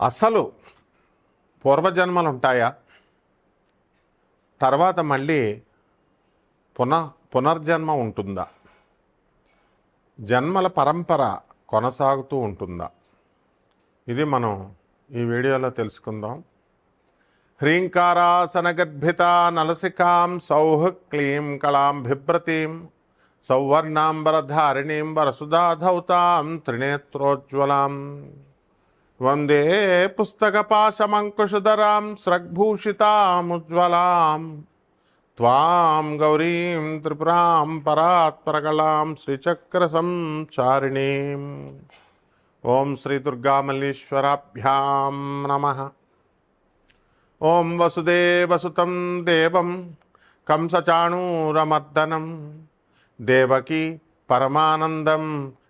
అసలు పూర్వజన్మలు ఉంటాయా తర్వాత మళ్ళీ పునః పునర్జన్మ ఉంటుందా? జన్మల పరంపర కొనసాగుతూ ఉంటుందా? ఇది మనం ఈ వీడియోలో తెలుసుకుందాం. హ్రీంకారాసనగర్భిత నలసికాం సౌహ క్లీం కళాం బిభ్రతీం సౌవర్ణాంబరధారిణీం వరసుధాధౌతాం త్రినేత్రోజ్వలాం. वंदे पुस्तकपाशमङ्कुशधरां स्रग्भूषितामुज्ज्वलां त्वां गौरीं त्रिपुरां परात्परकलां श्रीचक्रसंचारिणीम्। ॐ श्रीदुर्गामल्लीश्वराभ्यां नमः। ओं वसुदेवसुतं देवं कंसचाणूरमर्दनम देवकी परमानन्दं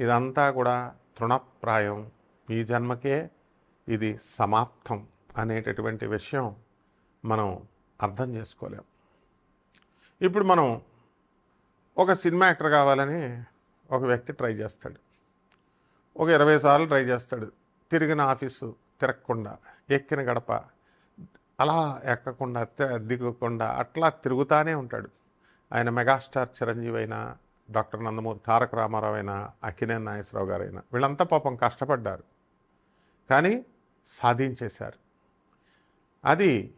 ఇదంతా కూడా తృణప్రాయం. ఈ జన్మకే ఇది సమాప్తం అనేటటువంటి విషయం మనం అర్థం చేసుకోలేం. ఇప్పుడు మనం ఒక సినిమా యాక్టర్ కావాలని ఒక వ్యక్తి ట్రై చేస్తాడు. ఒక ఇరవై సార్లు ట్రై చేస్తాడు. తిరిగిన ఆఫీసు తిరగకుండా ఎక్కిన గడప అలా ఎక్కకుండా దిగకుండా అట్లా తిరుగుతానే ఉంటాడు. ఆయన మెగాస్టార్ చిరంజీవి అయినా డాక్టర్ నందమూరి తారక రామారావు అయినా అక్కినేని నాగేశ్వరరావు గారైనా వీళ్ళంతా పాపం కష్టపడ్డారు. కానీ సాధించేశారు. అది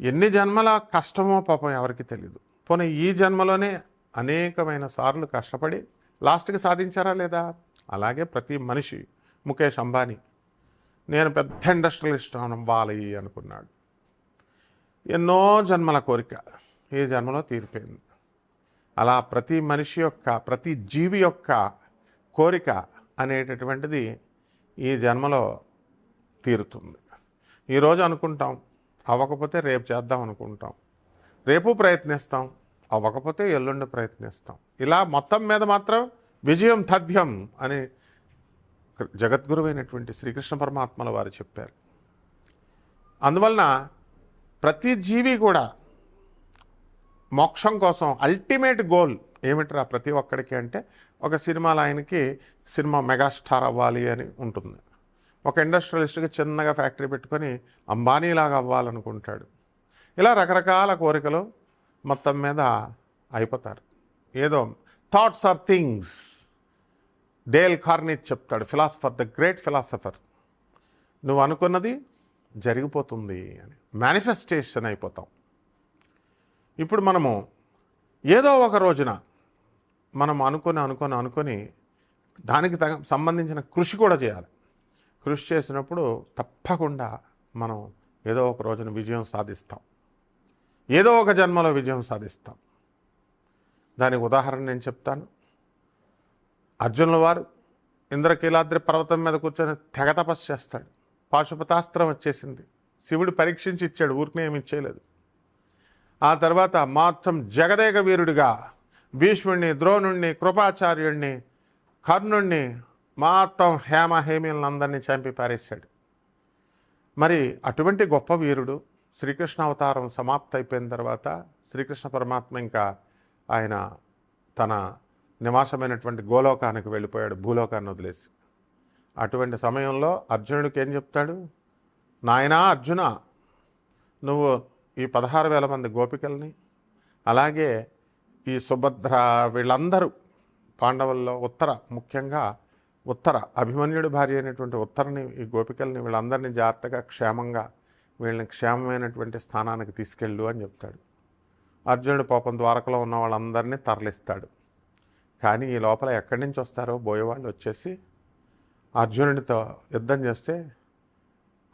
ఎన్ని జన్మల కష్టమో పాపం ఎవరికి తెలియదు పోనీ ఈ జన్మలోనే అనేకమైన సార్లు కష్టపడి లాస్ట్కి సాధించారా లేదా? అలాగే ప్రతి మనిషి. ముఖేష్ అంబానీ నేను పెద్ద ఇండస్ట్రియలిస్ట్ అవ్వాలి అనుకున్నాడు. ఎన్నో జన్మల కోరిక. ఈ జన్మలో తీరిపోయింది. అలా ప్రతి మనిషి యొక్క ప్రతి జీవి యొక్క కోరిక అనేటటువంటిది ఈ జన్మలో తీరుతుంది. ఈరోజు అనుకుంటాం అవ్వకపోతే రేపు చేద్దాం అనుకుంటాం. రేపు ప్రయత్నిస్తాం అవ్వకపోతే ఎల్లుండి ప్రయత్నిస్తాం. ఇలా మొత్తం మీద మాత్రం విజయం తథ్యం అని జగద్గురువైనటువంటి శ్రీకృష్ణ పరమాత్మల వారు చెప్పారు. అందువలన ప్రతి జీవి కూడా మోక్షం కోసం అల్టిమేట్ గోల్ ఏమిట్రా ప్రతి ఒక్కడికి అంటే ఒక సినిమాలో ఆయనకి సినిమా మెగాస్టార్ అవ్వాలి అని ఉంటుంది. ఒక ఇండస్ట్రియలిస్ట్కి చిన్నగా ఫ్యాక్టరీ పెట్టుకొని అంబానీలాగా అవ్వాలనుకుంటాడు. ఇలా రకరకాల కోరికలు మొత్తం మీద అయిపోతారు. ఏదో thoughts are things. Dale Carnegie చెప్తాడు ఫిలాసఫర్ ద గ్రేట్ ఫిలాసఫర్ నువ్వు అనుకున్నది జరిగిపోతుంది అని. మేనిఫెస్టేషన్ అయిపోతాం. ఇప్పుడు మనము ఏదో ఒక రోజున మనం అనుకొని అనుకొని అనుకొని దానికి తగ సంబంధించిన కృషి కూడా చేయాలి. కృషి చేసినప్పుడు తప్పకుండా మనం ఏదో ఒక రోజున విజయం సాధిస్తాం. ఏదో ఒక జన్మలో విజయం సాధిస్తాం. దానికి ఉదాహరణ నేను చెప్తాను. అర్జునుల వారు ఇంద్రకీలాద్రి పర్వతం మీద కూర్చొని తెగ తపస్సు చేస్తాడు. పాశుపతాస్త్రం వచ్చేసింది. శివుడు పరీక్షించి ఇచ్చాడు. ఊరికనే ఏమి ఇచ్చేయలేదు ఆ తర్వాత మొత్తం జగదేక వీరుడిగా భీష్ముడిని ద్రోణుణ్ణి కృపాచార్యుణ్ణి కర్ణుణ్ణి మొత్తం హేమ హేమీలను చంపి పారేశాడు. మరి అటువంటి గొప్ప వీరుడు శ్రీకృష్ణ అవతారం సమాప్త అయిపోయిన తర్వాత శ్రీకృష్ణ పరమాత్మ ఇంకా ఆయన తన నివాసమైనటువంటి గోలోకానికి వెళ్ళిపోయాడు భూలోకాన్ని వదిలేసి. అటువంటి సమయంలో అర్జునుడికి ఏం చెప్తాడు? నాయనా అర్జున నువ్వు ఈ పదహారు వేల మంది గోపికల్ని అలాగే ఈ సుభద్ర వీళ్ళందరూ పాండవుల్లో ఉత్తర ముఖ్యంగా ఉత్తర అభిమన్యుడి భార్య అయినటువంటి ఉత్తరని ఈ గోపికల్ని వీళ్ళందరినీ జాగ్రత్తగా క్షేమంగా వీళ్ళని క్షేమమైనటువంటి స్థానానికి తీసుకెళ్ళు అని చెప్తాడు. అర్జునుడు పాపం ద్వారకలో ఉన్న వాళ్ళందరినీ తరలిస్తాడు. కానీ ఈ లోపల ఎక్కడి నుంచి వస్తారో బోయేవాళ్ళు వచ్చేసి అర్జునుడితో యుద్ధం చేస్తే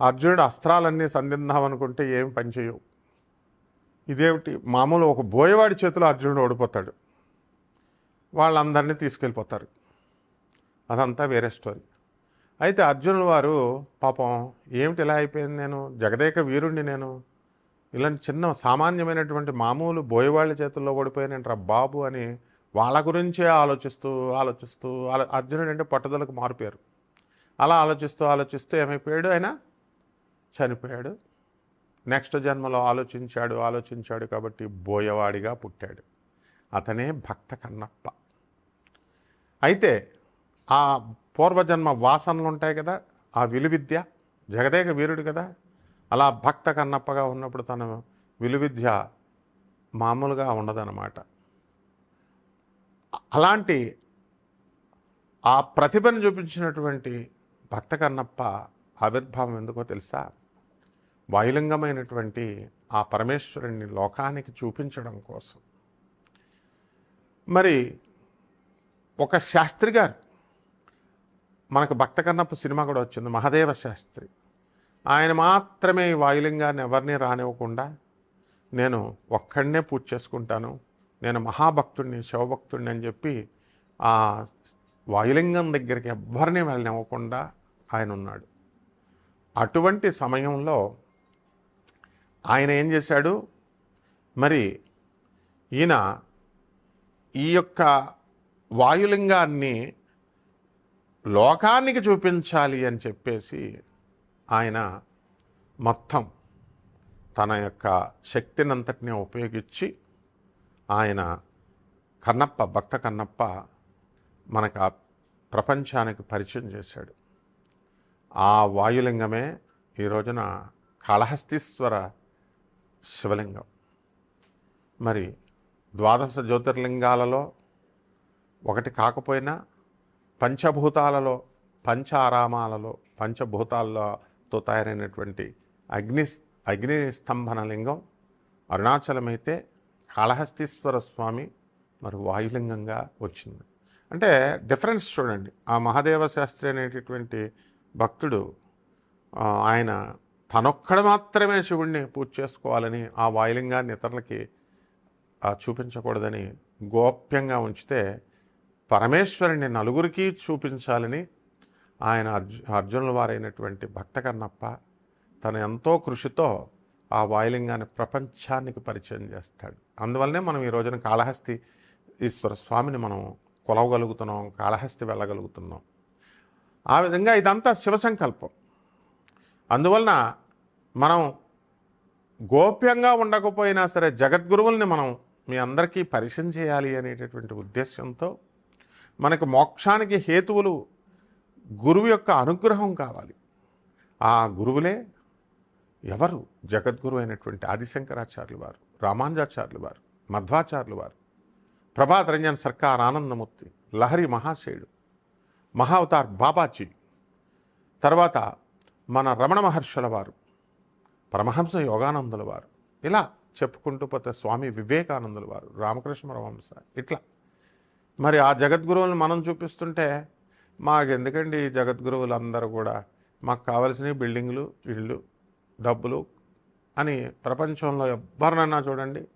అర్జునుడు అస్త్రాలన్నీ సంధిద్దామనుకుంటే ఏం పనిచేయవు ఇదేమిటి? మామూలు ఒక బోయవాడి చేతిలో అర్జునుడు ఓడిపోతాడు. వాళ్ళందరినీ తీసుకెళ్ళిపోతారు. అదంతా వేరే స్టోరీ. అయితే అర్జునుడు వారు పాపం ఏమిటి ఇలా అయిపోయింది నేను? జగదేక వీరుణ్ణి నేను? ఇలాంటి చిన్న సామాన్యమైనటువంటి మామూలు బోయవాళ్ళ చేతుల్లో ఓడిపోయానంటారా బాబు అని వాళ్ళ గురించే ఆలోచిస్తూ ఆలోచిస్తూ అర్జునుడు అంటే పట్టుదలకు మారిపోయారు అలా ఆలోచిస్తూ ఆలోచిస్తూ ఏమైపోయాడు ఆయన? చనిపోయాడు. నెక్స్ట్ జన్మలో ఆలోచించాడు ఆలోచించాడు కాబట్టి బోయవాడిగా పుట్టాడు. అతనే భక్త కన్నప్ప. అయితే ఆ పూర్వజన్మ వాసనలు ఉంటాయి కదా ఆ విలువిద్య జగదేక వీరుడు కదా అలా భక్త కన్నప్పగా ఉన్నప్పుడు తన విలువిద్య మామూలుగా ఉండదన్నమాట. అలాంటి ఆ ప్రతిభను చూపించినటువంటి భక్త కన్నప్ప ఆవిర్భావం ఎందుకో తెలుసా? వాయులింగమైనటువంటి ఆ పరమేశ్వరుణ్ణి లోకానికి చూపించడం కోసం. మరి ఒక శాస్త్రి గారు మనకు భక్త కన్నప్ప సినిమా కూడా వచ్చింది మహదేవ శాస్త్రి. ఆయన మాత్రమే ఈ వాయులింగాన్ని ఎవరిని రానివ్వకుండా నేను ఒక్కడనే పూజ చేసుకుంటాను నేను మహాభక్తుడిని శివభక్తుడిని అని చెప్పి ఆ వాయులింగం దగ్గరికి ఎవ్వరిని వెళ్ళనివ్వకుండా ఆయన ఉన్నాడు. అటువంటి సమయంలో ఆయన ఏం చేశాడు? మరి ఈయన ఈ యొక్క వాయులింగాన్ని లోకానికి చూపించాలి అని చెప్పేసి ఆయన మొత్తం తన యొక్క శక్తినంతటిని ఉపయోగించి ఆయన కన్నప్ప భక్త కన్నప్ప మనకు ఆ ప్రపంచానికి పరిచయం చేశాడు. ఆ వాయులింగమే ఈ రోజున కాళహస్తీశ్వర శివలింగం. మరి ద్వాదశ జ్యోతిర్లింగాలలో ఒకటి కాకపోయినా పంచభూతాలలో పంచ ఆరామాలలో పంచభూతాలతో తయారైనటువంటి అగ్ని అగ్ని స్తంభన లింగం అరుణాచలమైతే కాళహస్తీశ్వర స్వామి మరి వాయులింగంగా వచ్చింది. అంటే డిఫరెన్స్ చూడండి. ఆ మహాదేవ శాస్త్రి అనేటటువంటి భక్తుడు ఆయన తనొక్కడ మాత్రమే శివుణ్ణి పూజ చేసుకోవాలని ఆ వాయులింగాన్ని ఇతరులకి చూపించకూడదని గోప్యంగా ఉంచితే పరమేశ్వరుని నలుగురికి చూపించాలని ఆయన అర్జు అర్జునుల వారైనటువంటి భక్త కన్నప్ప తన ఎంతో కృషితో ఆ వాయులింగాన్ని ప్రపంచానికి పరిచయం చేస్తాడు. అందువల్లనే మనం ఈ రోజున కాళహస్తి ఈశ్వర స్వామిని మనం కొలవగలుగుతున్నాం కాళహస్తి వెళ్ళగలుగుతున్నాం. ఆ విధంగా ఇదంతా శివ సంకల్పం. అందువలన మనం గోప్యంగా ఉండకపోయినా సరే జగద్గురువుల్ని మనం మీ అందరికీ పరిచయం చేయాలి అనేటటువంటి ఉద్దేశంతో మనకు మోక్షానికి హేతువులు గురువు యొక్క అనుగ్రహం కావాలి. ఆ గురువులే ఎవరు? జగద్గురు అయినటువంటి ఆదిశంకరాచార్యులు వారు రామానుజాచార్యులు వారు మధ్వాచార్యులు వారు ప్రభాత్ రంజన్ సర్కార్ ఆనందమూర్తి లహరి మహాశయుడు మహావతార్ బాబాజీ తర్వాత మన రమణ మహర్షుల వారు పరమహంస యోగానందుల వారు ఇలా చెప్పుకుంటూ పోతే స్వామి వివేకానందుల వారు రామకృష్ణ పరమహంస ఇట్లా. మరి ఆ జగద్గురువులను మనం చూపిస్తుంటే మాకెందుకండి ఈ జగద్గురువులు అందరూ కూడా? మాకు కావలసిన బిల్డింగ్లు ఇళ్ళు డబ్బులు అని ప్రపంచంలో ఎవరినన్నా చూడండి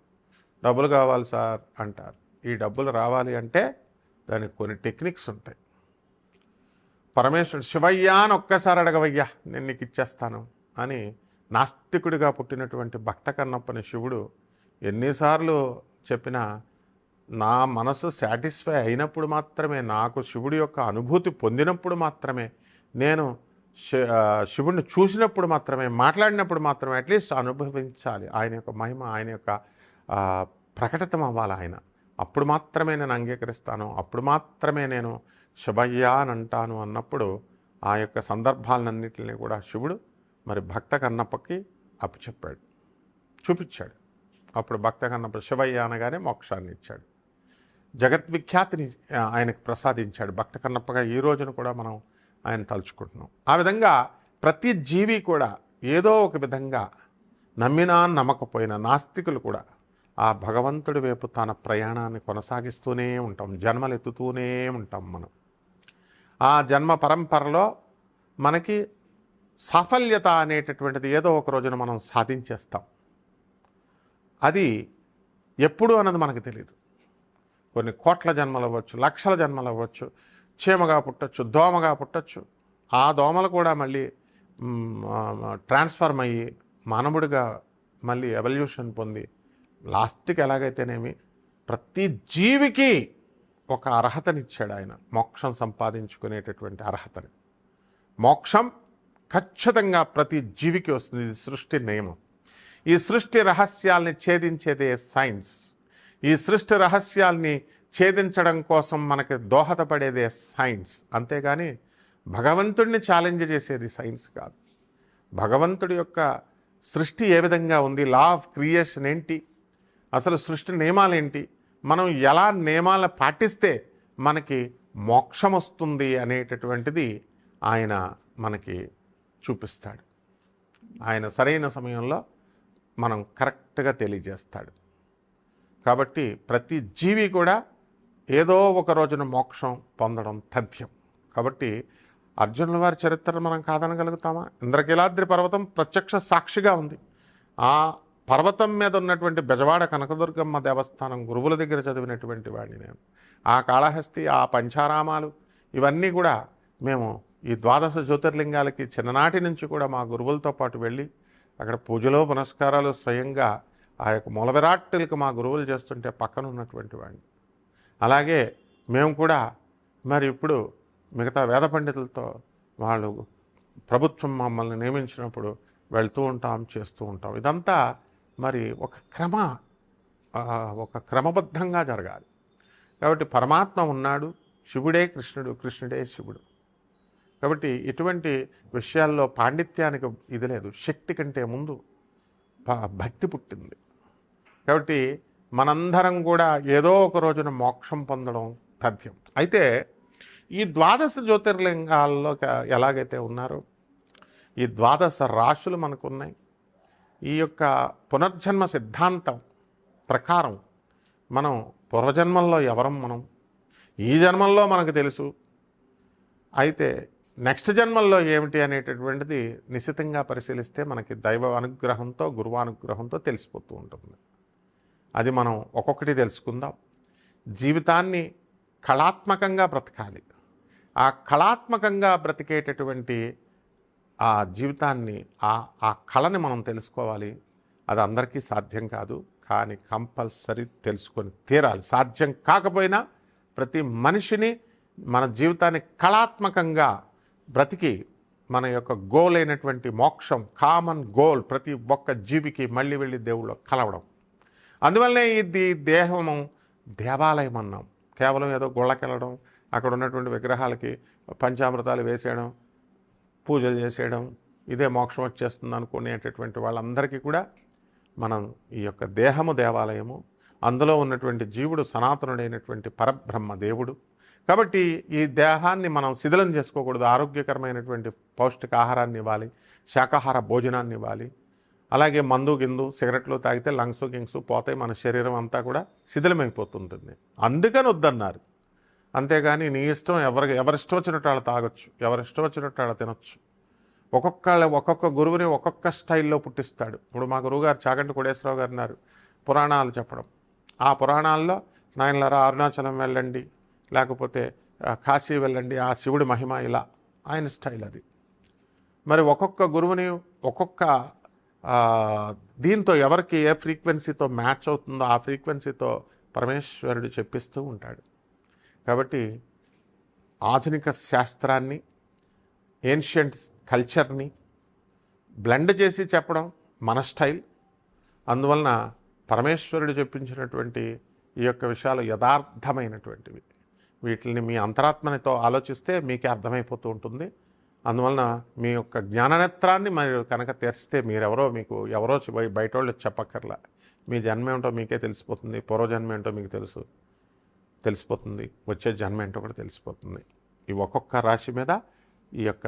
డబ్బులు కావాలి సార్ అంటారు. ఈ డబ్బులు రావాలి అంటే దానికి కొన్ని టెక్నిక్స్ ఉంటాయి. పరమేశ్వరుడు శివయ్యా అని ఒక్కసారి అడగవయ్యా నేను నీకు ఇచ్చేస్తాను అని నాస్తికుడిగా పుట్టినటువంటి భక్త కన్నప్పని శివుడు ఎన్నిసార్లు చెప్పినా నా మనసు సాటిస్ఫై అయినప్పుడు మాత్రమే నాకు శివుడి యొక్క అనుభూతి పొందినప్పుడు మాత్రమే నేను శి- శివుడిని చూసినప్పుడు మాత్రమే మాట్లాడినప్పుడు మాత్రమే అట్లీస్ట్ అనుభవించాలి. ఆయన యొక్క మహిమ ఆయన యొక్క ప్రకటితం అవ్వాలి ఆయన. అప్పుడు మాత్రమే నేను అంగీకరిస్తాను. అప్పుడు మాత్రమే నేను శుభయ్యా అని అంటాను అన్నప్పుడు ఆ యొక్క సందర్భాలన్నింటినీ కూడా శివుడు మరి భక్త కన్నప్పకి అప్పచెప్పాడు. చూపించాడు. అప్పుడు భక్త కన్నప్ప శివయ్య అనగానే మోక్షాన్ని ఇచ్చాడు. జగద్విఖ్యాతిని ఆయనకు ప్రసాదించాడు. భక్త కన్నప్పగా ఈ రోజున కూడా మనం ఆయన తలుచుకుంటున్నాం. ఆ విధంగా ప్రతి జీవి కూడా ఏదో ఒక విధంగా నమ్మినా నమ్మకపోయినా నాస్తికులు కూడా ఆ భగవంతుడి వైపు తన ప్రయాణాన్ని కొనసాగిస్తూనే ఉంటాం. జన్మలు ఎత్తుతూనే ఉంటాం మనం. ఆ జన్మ పరంపరలో మనకి సాఫల్యత అనేటటువంటిది ఏదో ఒక రోజున మనం సాధించేస్తాం. అది ఎప్పుడు అన్నది మనకు తెలియదు కొన్ని కోట్ల జన్మలు అవ్వచ్చు లక్షల జన్మలు అవ్వచ్చు చీమగా పుట్టచ్చు దోమగా పుట్టచ్చు. ఆ దోమలు కూడా మళ్ళీ ట్రాన్స్ఫర్మ్ అయ్యి మానవుడిగా మళ్ళీ ఎవల్యూషన్ పొంది లాస్ట్కి ఎలాగైతేనేమి ప్రతి జీవికి ఒక అర్హతనిచ్చాడు ఆయన. మోక్షం సంపాదించుకునేటటువంటి అర్హతని. మోక్షం ఖచ్చితంగా ప్రతి జీవికి వస్తుంది. ఇది సృష్టి నియమం. ఈ సృష్టి రహస్యాల్ని ఛేదించేదే సైన్స్. ఈ సృష్టి రహస్యాల్ని ఛేదించడం కోసం మనకి దోహదపడేదే సైన్స్. అంతేగాని భగవంతుడిని ఛాలెంజ్ చేసేది సైన్స్ కాదు. భగవంతుడి యొక్క సృష్టి ఏ విధంగా ఉంది? లా ఆఫ్ క్రియేషన్ ఏంటి? అసలు సృష్టి నియమాలు ఏంటి మనం ఎలా నియమాలను పాటిస్తే మనకి మోక్షం వస్తుంది అనేటటువంటిది ఆయన మనకి చూపిస్తాడు. ఆయన సరైన సమయంలో మనం కరెక్ట్గా తెలియజేస్తాడు. కాబట్టి ప్రతి జీవి కూడా ఏదో ఒక రోజున మోక్షం పొందడం తథ్యం. కాబట్టి అర్జునుల వారి చరిత్రను మనం కాదనగలుగుతామా? ఇంద్రకీలాద్రి పర్వతం ప్రత్యక్ష సాక్షిగా ఉంది. ఆ పర్వతం మీద ఉన్నటువంటి బెజవాడ కనకదుర్గమ్మ దేవస్థానం గురువుల దగ్గర చదివినటువంటి వాడిని నేను. ఆ కాళహస్తి ఆ పంచారామాలు ఇవన్నీ కూడా మేము ఈ ద్వాదశ జ్యోతిర్లింగాలకి చిన్ననాటి నుంచి కూడా మా గురువులతో పాటు వెళ్ళి అక్కడ పూజలో పునస్కారాలు స్వయంగా ఆ యొక్క మూల విరాట్టులకు మా గురువులు చేస్తుంటే పక్కన ఉన్నటువంటి వాడిని. అలాగే మేము కూడా మరి ఇప్పుడు మిగతా వేద పండితులతో వాళ్ళు ప్రభుత్వం మమ్మల్ని నియమించినప్పుడు వెళ్తూ ఉంటాం చేస్తూ ఉంటాం. ఇదంతా మరి ఒక క్రమ ఒక క్రమబద్ధంగా జరగాలి. కాబట్టి పరమాత్మ ఉన్నాడు శివుడే కృష్ణుడు కృష్ణుడే శివుడు. కాబట్టి ఇటువంటి విషయాల్లో పాండిత్యానికి ఇది లేదు శక్తి కంటే ముందు భక్తి పుట్టింది. కాబట్టి మనందరం కూడా ఏదో ఒక రోజున మోక్షం పొందడం తథ్యం. అయితే ఈ ద్వాదశ జ్యోతిర్లింగాల్లో ఎలాగైతే ఉన్నారో ఈ ద్వాదశ రాశులు మనకున్నాయి ఈ యొక్క పునర్జన్మ సిద్ధాంతం ప్రకారం మనం పూర్వజన్మల్లో ఎవరం మనం? ఈ జన్మల్లో మనకు తెలుసు. అయితే నెక్స్ట్ జన్మల్లో ఏమిటి అనేటటువంటిది నిశ్చితంగా పరిశీలిస్తే మనకి దైవ అనుగ్రహంతో గురువానుగ్రహంతో తెలిసిపోతూ ఉంటుంది. అది మనం ఒక్కొక్కటి తెలుసుకుందాం. జీవితాన్ని కళాత్మకంగా బ్రతకాలి. ఆ కళాత్మకంగా బ్రతికేటటువంటి ఆ జీవితాన్ని ఆ ఆ కళని మనం తెలుసుకోవాలి. అది అందరికీ సాధ్యం కాదు. కానీ కంపల్సరీ తెలుసుకొని తీరాలి. సాధ్యం కాకపోయినా ప్రతి మనిషిని మన జీవితాన్ని కళాత్మకంగా బ్రతికి మన యొక్క గోల్ అయినటువంటి మోక్షం కామన్ గోల్ ప్రతి ఒక్క జీవికి మళ్ళీ వెళ్ళి దేవుళ్ళు కలవడం. అందువల్లనే ఇది దేహము దేవాలయం అన్నాం. కేవలం ఏదో గుళ్ళకెళ్ళడం అక్కడ ఉన్నటువంటి విగ్రహాలకి పంచామృతాలు వేసేయడం పూజలు చేసేయడం ఇదే మోక్షం వచ్చేస్తుంది అనుకునేటటువంటి వాళ్ళందరికీ కూడా మనం ఈ యొక్క దేహము దేవాలయము అందులో ఉన్నటువంటి జీవుడు సనాతనుడైనటువంటి పరబ్రహ్మ దేవుడు. కాబట్టి ఈ దేహాన్ని మనం శిథిలం చేసుకోకూడదు ఆరోగ్యకరమైనటువంటి పౌష్టిక ఆహారాన్ని ఇవ్వాలి శాకాహార భోజనాన్ని ఇవ్వాలి. అలాగే మందు గిందు సిగరెట్లు తాగితే లంగ్స్ గింగ్స్ పోతాయి మన శరీరం అంతా కూడా శిథిలమైపోతుంటుంది. అందుకని వద్దన్నారు. అంతేగాని నీ ఇష్టం ఎవరికి ఎవరిష్టం వచ్చినట్టు వాళ్ళు తాగొచ్చు ఎవరిష్టం వచ్చినట్టు వాళ్ళు తినొచ్చు. ఒక్కొక్క ఒక్కొక్క గురువుని ఒక్కొక్క స్టైల్లో పుట్టిస్తాడు. ఇప్పుడు మా గురువుగారు చాగంటి కోడేశ్వరరావు గారు ఉన్నారు పురాణాలు చెప్పడం. ఆ పురాణాల్లో నాయనలారా అరుణాచలం వెళ్ళండి లేకపోతే కాశీ వెళ్ళండి ఆ శివుడి మహిమ ఇలా ఆయన స్టైల్ అది. మరి ఒక్కొక్క గురువుని ఒక్కొక్క దీంతో ఎవరికి ఏ ఫ్రీక్వెన్సీతో మ్యాచ్ అవుతుందో ఆ ఫ్రీక్వెన్సీతో పరమేశ్వరుడు చెప్పిస్తూ ఉంటాడు. కాబట్టి ఆధునిక శాస్త్రాన్ని ఏన్షియంట్ కల్చర్ని బ్లెండ్ చేసి చెప్పడం మన స్టైల్ అందువలన పరమేశ్వరుడు చెప్పించినటువంటి ఈ యొక్క విషయాలు యథార్థమైనటువంటివి. వీటిని మీ అంతరాత్మనితో ఆలోచిస్తే మీకే అర్థమైపోతూ ఉంటుంది. అందువలన మీ యొక్క జ్ఞాననేత్రాన్ని మీరు కనుక తెరిస్తే మీరెవరో మీకు ఎవరో బయట వాళ్ళు చెప్పక్కర్లా. మీ జన్మ ఏమిటో మీకే తెలిసిపోతుంది పూర్వజన్మ ఏంటో మీకు తెలుసు. తెలిసిపోతుంది. వచ్చే జన్మ ఏంటో కూడా తెలిసిపోతుంది. ఈ ఒక్కొక్క రాశి మీద ఈ యొక్క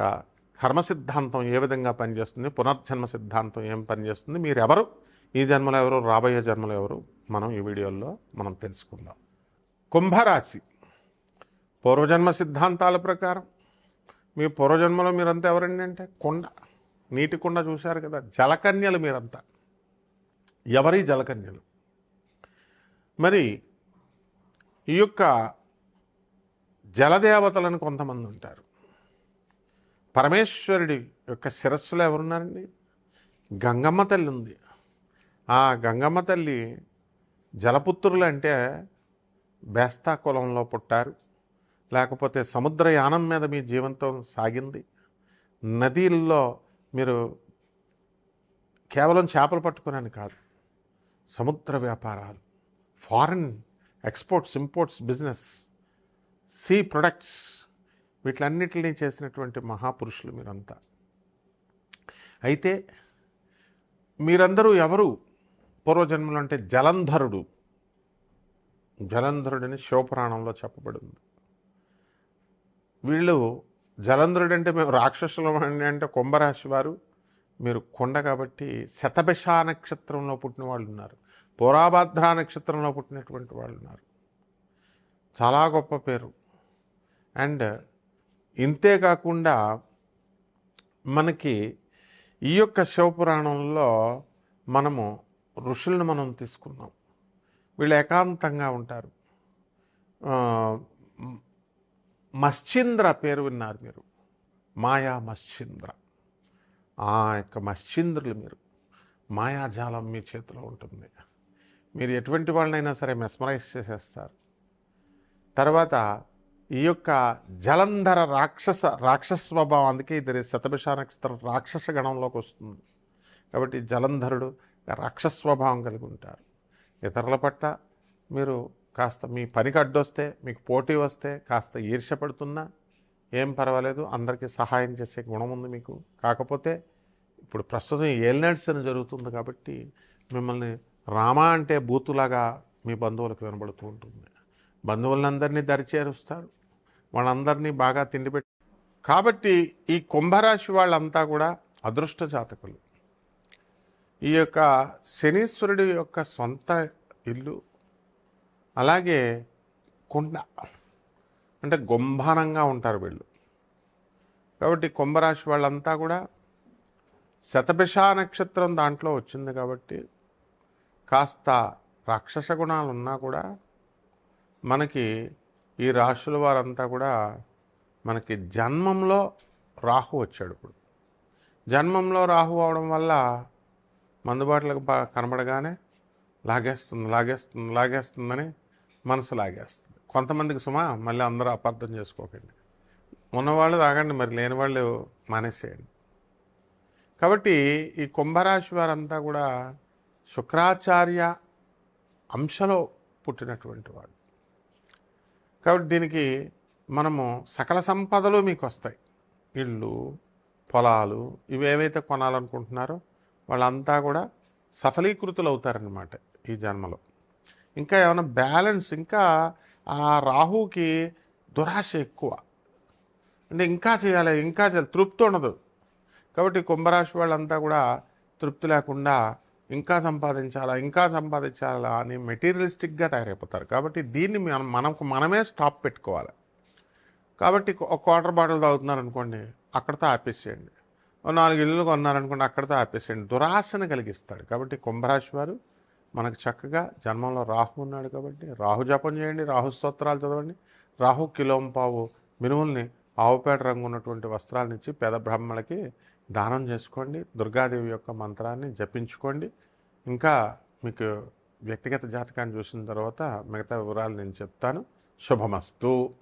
కర్మ సిద్ధాంతం ఏ విధంగా పనిచేస్తుంది పునర్జన్మ సిద్ధాంతం ఏం పనిచేస్తుంది మీరు ఎవరు ఈ జన్మలో ఎవరు రాబోయే జన్మలో ఎవరు మనం ఈ వీడియోలో మనం తెలుసుకుందాం. కుంభరాశి. పూర్వజన్మ సిద్ధాంతాల ప్రకారం మీ పూర్వజన్మలో మీరంతా ఎవరండి అంటే కొండ. నీటి కొండ చూశారు కదా జలకన్యలు మీరంతా. ఎవరి జలకన్యలు? మరి ఈ యొక్క జలదేవతలను కొంతమంది ఉంటారు. పరమేశ్వరుడి యొక్క శిరస్సులో ఎవరున్నారండి? గంగమ్మ తల్లి ఉంది. ఆ గంగమ్మ తల్లి జలపుత్రులు అంటే బేస్తా కులంలో పుట్టారు. లేకపోతే సముద్రయానం మీద మీ జీవితం సాగింది. నదీల్లో మీరు కేవలం చేపలు పట్టుకునని కాదు. సముద్ర వ్యాపారాలు foreign exports imports business sea products వీటిలన్నిటినీ చేసినటువంటి మహాపురుషులు మీరంతా. అయితే మీరందరూ ఎవరు? పూర్వజన్మలు అంటే జలంధరుడు. జలంధరుడని శివపురాణంలో చెప్పబడింది. వీళ్ళు జలంధరుడు అంటే మేము రాక్షసులు అంటే కుంభరాశి వారు. మీరు కొండ కాబట్టి శతభిష నక్షత్రంలో పుట్టిన వాళ్ళు ఉన్నారు పురాభద్ర నక్షత్రంలో పుట్టినటువంటి వాళ్ళు ఉన్నారు చాలా గొప్ప పేరు. అండ్ ఇంతే కాకుండా మనకి ఈ యొక్క శివపురాణంలో మనము ఋషులను మనం తీసుకున్నాం. వీళ్ళు ఏకాంతంగా ఉంటారు. మశ్చింద్ర పేరు విన్నారు మీరు. మాయా మశ్చింద్ర. ఆ యొక్క మశ్చింద్రులు మీరు. మాయాజాలం మీ చేతిలో ఉంటుంది. మీరు ఎటువంటి వాళ్ళనైనా సరే మెస్మరైజ్ చేసేస్తారు. తర్వాత ఈ యొక్క జలంధర రాక్షస రాక్షస స్వభావం అందుకే ఇది శతభిష నక్షత్రం రాక్షస గణంలోకి వస్తుంది. కాబట్టి జలంధరుడు రాక్షస స్వభావం కలిగి ఉంటారు. ఇతరుల పట్ల మీరు కాస్త మీ పనికి అడ్డొస్తే మీకు పోటీ వస్తే కాస్త ఈర్ష్యపడుతున్నా ఏం పర్వాలేదు అందరికీ సహాయం చేసే గుణం ఉంది మీకు. కాకపోతే ఇప్పుడు ప్రస్తుతం ఏల్నడ్స్ అని జరుగుతుంది కాబట్టి మిమ్మల్ని రామా అంటే బూతులాగా మీ బంధువులకు వినబడుతూ ఉంటుంది. బంధువులందరినీ దరిచేరుస్తారు వాళ్ళందరినీ బాగా తిండి పెట్టి కాబట్టి ఈ కుంభరాశి వాళ్ళంతా కూడా అదృష్ట జాతకులు. ఈ యొక్క శనీశ్వరుడి యొక్క సొంత ఇల్లు అలాగే కుండ. అంటే గుంభానంగా ఉంటారు వీళ్ళు. కాబట్టి కుంభరాశి వాళ్ళంతా కూడా శతభిష నక్షత్రం దాంట్లో వచ్చింది కాబట్టి కాస్త రాక్షస గుణాలు ఉన్నా కూడా మనకి ఈ రాశుల వారంతా కూడా మనకి జన్మంలో రాహు వచ్చాడు ఇప్పుడు. జన్మంలో రాహు అవడం వల్ల మందుబాటులకు కనబడగానే లాగేస్తుంది లాగేస్తుంది లాగేస్తుందని మనసు లాగేస్తుంది. కొంతమందికి సుమా మళ్ళీ అందరూ అపార్థం చేసుకోకండి. ఉన్నవాళ్ళు తాగండి మరి లేని వాళ్ళు మానేసేయండి. కాబట్టి ఈ కుంభరాశి వారంతా కూడా శుక్రాచార్య అంశలో పుట్టినటువంటి వాడు. కాబట్టి దీనికి మనము సకల సంపదలు మీకు వస్తాయి. ఇళ్ళు పొలాలు ఇవేవైతే కొనాలనుకుంటున్నారో వాళ్ళంతా కూడా సఫలీకృతులు అవుతారనమాట ఈ జన్మలో. ఇంకా ఏమైనా బ్యాలెన్స్ ఇంకా ఆ రాహుకి దురాశ ఎక్కువ. అంటే ఇంకా చేయాలి ఇంకా చేయాలి తృప్తి ఉండదు. కాబట్టి కుంభరాశి వాళ్ళంతా కూడా తృప్తి లేకుండా ఇంకా సంపాదించాలా ఇంకా సంపాదించాలా అని మెటీరియలిస్టిక్గా తయారైపోతారు. కాబట్టి దీన్ని మనం మనకు మనమే స్టాప్ పెట్టుకోవాలి. కాబట్టి ఒక క్వార్టర్ బాటిల్ తాగుతున్నారు అనుకోండి అక్కడితో ఆపేసేయండి. నాలుగు ఇళ్ళు కొన్నారనుకోండి అక్కడితో ఆపేసేయండి. దురాశను కలిగిస్తాడు. కాబట్టి కుంభరాశి వారు మనకు చక్కగా జన్మంలో రాహు ఉన్నాడు కాబట్టి రాహు జపం చేయండి రాహు స్తోత్రాలు చదవండి. రాహు కిలోంపావు మినుముల్ని ఆవుపేట రంగు ఉన్నటువంటి వస్త్రాలనిచ్చి పేద బ్రాహ్మణులకి దానం చేసుకోండి దుర్గాదేవి యొక్క మంత్రాన్ని జపించుకోండి. ఇంకా మీకు వ్యక్తిగత జాతకాన్ని చూసిన తర్వాత మిగతా వివరాలు నేను చెప్తాను. శుభమస్తు.